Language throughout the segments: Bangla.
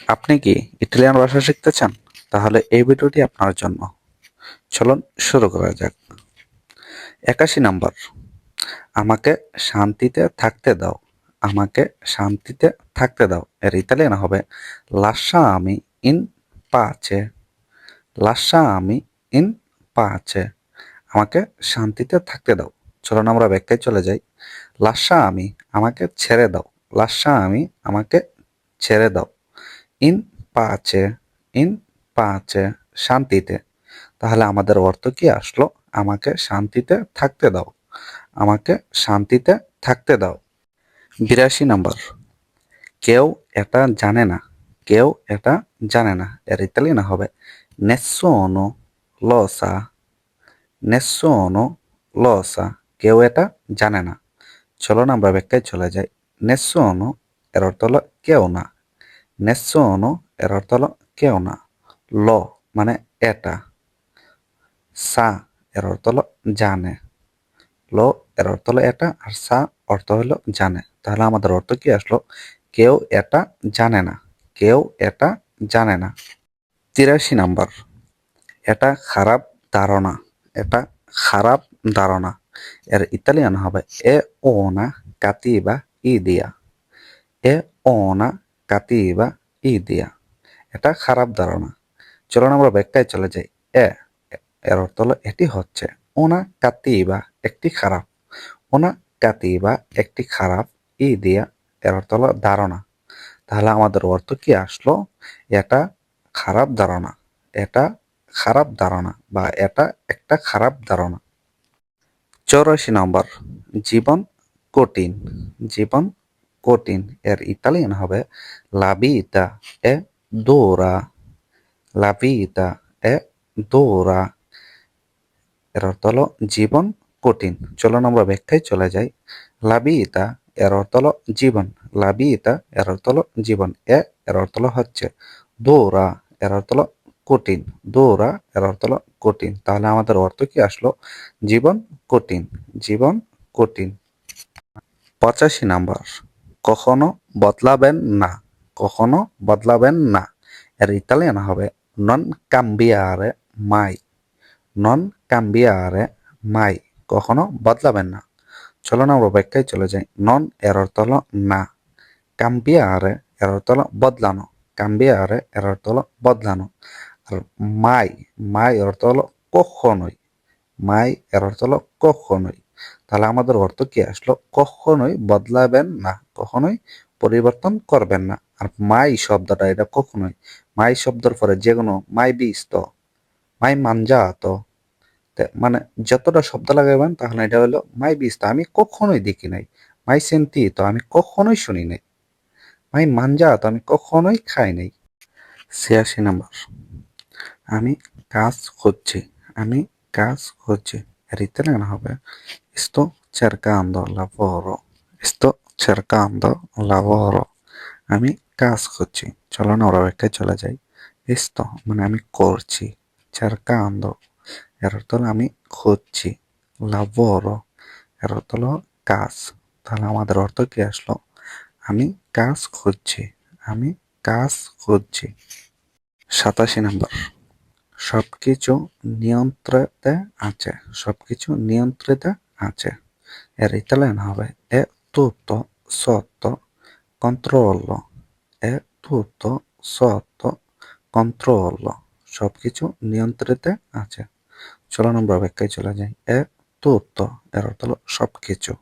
আপনি কি ইটালিয়ান ভাষা শিখতে চান? তাহলে এই ভিডিওটি আপনার জন্য। চলুন শুরু করা যাক। একাশি নাম্বার। আমাকে শান্তিতে থাকতে দাও। আমাকে শান্তিতে থাকতে দাও। এর ইতালিয়ান হবে লাসা আমি ইন পাচে লাসা আমি ইন পাচে আমাকে শান্তিতে থাকতে দাও। চলুন আমরা ব্যাখ্যায় চলে যাই। লাসা আমি আমাকে ছেড়ে দাও। লাসা আমি আমাকে ছেড়ে দাও। ইন পাচে ইন পাচে, শান্তিতে। তাহলে আমাদের অর্থ কি আসলো? আমাকে শান্তিতে থাকতে দাও। আমাকে শান্তিতে থাকতে দাও। বিরাশি নাম্বার। কেউ এটা জানে না। কেউ এটা জানে না। এর ইতালিয়ান হবে, নেসোনো লসা। নেসোনো লসা। কেউ এটা জানে না। চলো না আমরা ব্যাখ্যায় চলে যাই। নেসোনো এর অর্থ হলো, কেউ না। নেসোনো এর অর্থ হলো কেউ না ল মানে এটা, সা এর অর্থ হলো জানে, ল এর অর্থ হলো এটা আর সা অর্থ হলো জানে। তাহলে আমাদের অর্থ কি আসলো? কেউ এটা জানে না, কেউ এটা জানে না। তিরাশি নাম্বার, এটা খারাপ ধারণা, এটা খারাপ ধারণা। এর ইতালিয়ান হবে এ ওনা কাতিবা ই দিয়া এ ওনা কাতিবা ই দিয়া। এটা খারাপ ধারণা। চলুন আমরা ব্যাখ্যায় চলে যাই। এ, এর অর্থ হলো এটি হচ্ছে ওনা কাতিবা একটি খারাপ। ওনা কাতিবা একটি খারাপ ই দিয়া এর অর্থ হলো ধারণা। তাহলে আমাদের অর্থ কি আসলো? এটা খারাপ ধারণা। এটা খারাপ ধারণা বা এটা একটা খারাপ ধারণা। চৌরাশি নম্বর। জীবন কঠিন। জীবন কঠিন এর ইতালিয়ান হবে লাবিতা এ দোরা লাবিতা এ দোরা এর অর্থ হলো জীবন কঠিন। চলুন আমরা ব্যাখ্যায় চলে যাই। লাবিতা এর অর্থ হলো জীবন। লাবিতা এর অর্থ হলো জীবন। এ এর অর্থ হলো হচ্ছে দৌড়া এর অর্থ হলো কঠিন। দৌড়া এর অর্থ হলো কঠিন। তাহলে আমাদের অর্থ কি আসলো? জীবন কঠিন। জীবন কঠিন। পঁচাশি নাম্বার। কখনো বদলাবেন না, কখনো বদলাবেন না। এর ইতালিয়ান হবে নন কাম্বিয়ারে মাই নন কাম্বিয়ারে মাই কখনো বদলাবেন না। চলো না আমরা ব্যাখ্যায় চলে যাই নন এর অর্থ হলো না কাম্বিয়ারে এর অর্থ হলো বদলানো কাম্বিয়ারে এর অর্থ হলো বদলানো। আর মাই মাই অর্থ হলো কখনোই মাই এর অর্থ হলো কখনোই। তাহলে আমাদের অর্থ কি আসলো? কখনোই বদলাবেন না, কখনোই পরিবর্তন করবেন না। আর মাই শব্দটা, এটা কখনোই। মাই শব্দের পরে যে কোনো মাই বিস তো, মাই মানজা তো। মানে যতটা শব্দ লাগাবেন, তাহলে এটা হলো, মাই বিস তো, আমি কখনোই দেখি নাই। মাই সেন্তি তো, আমি কখনোই শুনি নাই। মাই মানজা তো, আমি কখনোই খাই নাই। ছিয়াশি নাম্বার। আমি কাজ করছি, আমি কাজ করছি। ইতালিয়ান হবে sto cercando lavoro. Sto cercando lavoro. আমি কাজ করছি চলো না ওরা চলে যাই sto মানে আমি করছি cercando. এর অর্থ হলো আমি খুঁজছি lavoro. এর অর্থ হলো কাজ তাহলে আমাদের অর্থ কি আসলো আমি কাজ খুঁজছি আমি কাজ খুঁজছি সাতাশি নাম্বার সব কিছু নিয়ন্ত্রণে আছে সব কিছু নিয়ন্ত্রিত আছে। এর ইতালিয়ান হবে এ tutto sotto controllo এ tutto controllo সব কিছু নিয়ন্ত্রিত আছে। চলো আমরা ব্যাখ্যায় চলে যাই। এ tutto এর অর্থ হলো সব কিছু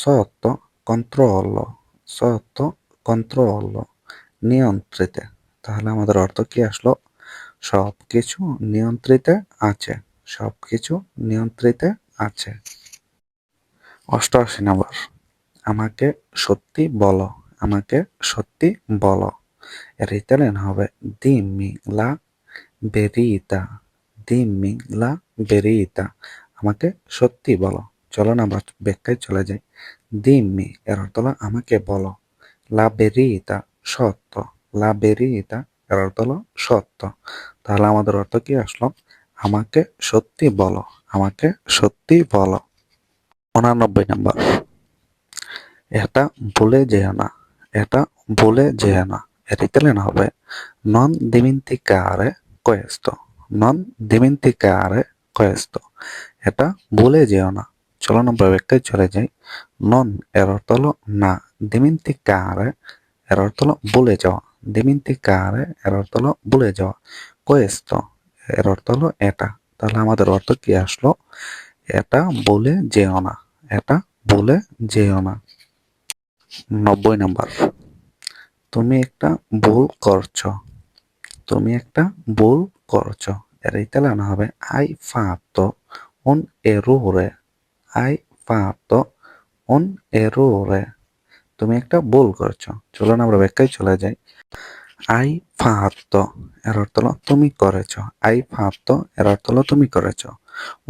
sotto controllo sotto controllo নিয়ন্ত্রিত তাহলে আমাদের অর্থ কি আসলো? সব কিছু নিয়ন্ত্রিত আছে সব কিছু নিয়ন্ত্রিত আছে। অষ্টআশি নম্বর, আমাকে সত্যি বলো, আমাকে সত্যি বলো। এর ইতালিয়ান হবে দিম্মি লা বেরিতা দিম্মি লা বেরিতা। আমাকে সত্যি বলো। চলো না ব্যাখ্যায় চলে যাই। দিম্মি এর অর্থ আমাকে বলো। লা বেরিতা, সত্য। লা বেরিতা এর অর্থ হলো সত্য। তাহলে আমাদের অর্থ কি আসলো? আমাকে সত্যি বলো, আমাকে সত্যি বলো। উনানব্বই নাম্বার। এটা ভুলে যেও না, এটা ভুলে যেও না। এর ইতালিয়ান হবে? নন dimenticare questo নন dimenticare questo এটা ভুলে যেও না। চলো আমরা ব্যাখ্যায় চলে যাই। নন এর অর্থ হলো না dimenticare এর অর্থ হলো ভুলে যাওয়া। Dimenticare এর অর্থ হলো ভুলে যাওয়া questo এর অর্থ হলো এটা তাহলে আমাদের অর্থ কি আসলো এটা বলে যেও না এটা বলে যেও না নব্বই নাম্বার তুমি একটা ভুল করছ তুমি একটা ভুল করছ এর ইতালিয়ান হবে আই fatto un আই fatto un errore. তুমি একটা ভুল করছ। চলো না, আমরা ব্যাখ্যায় চলে যাই। আই fatto এর অর্থ হলো তুমি করেছ। আই fatto এর অর্থ হলো তুমি করেছ।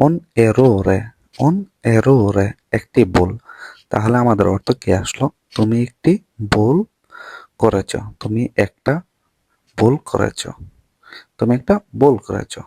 un errore un errore একটি ভুল। তাহলে আমাদের অর্থ কি আসলো? তুমি একটি ভুল করেছ। তুমি একটা ভুল করেছ। তুমি একটা ভুল করেছ।